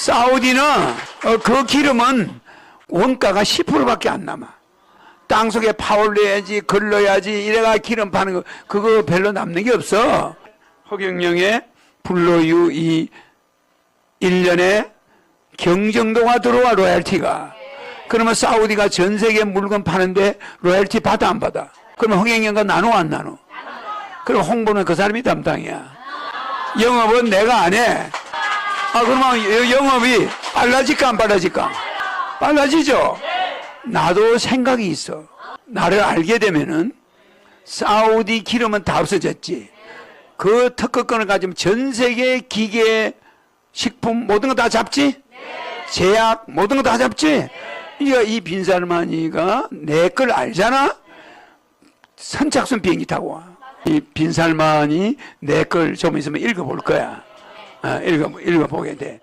사우디는 어, 그 기름은 원가가 10%밖에 안 남아. 땅 속에 파올 내야지, 걸러야지, 이래가 기름 파는 거, 그거 별로 남는 게 없어. 허경영의 불로유 이 1년에 경정도가 들어와, 로얄티가. 그러면 사우디가 전 세계 물건 파는데 로얄티 받아, 안 받아? 그러면 허경영과 나눠, 안 나눠? 그럼 홍보는 그 사람이 담당이야. 영업은 내가 안 해. 아, 그러면 여- 영업이 빨라질까, 안 빨라질까? 빨라지죠? 나도 생각이 있어. 나를 알게 되면은 사우디 기름은 다 없어졌지. 그 특허권을 가지면 전 세계 기계, 식품 모든 거 다 잡지? 제약 모든 거 다 잡지? 이거 이 빈살마니가 내 걸 알잖아? 선착순 비행기 타고 와. 이 빈살만이 내 걸 좀 있으면 읽어볼 거야. 아, 읽어, 읽어보게 돼.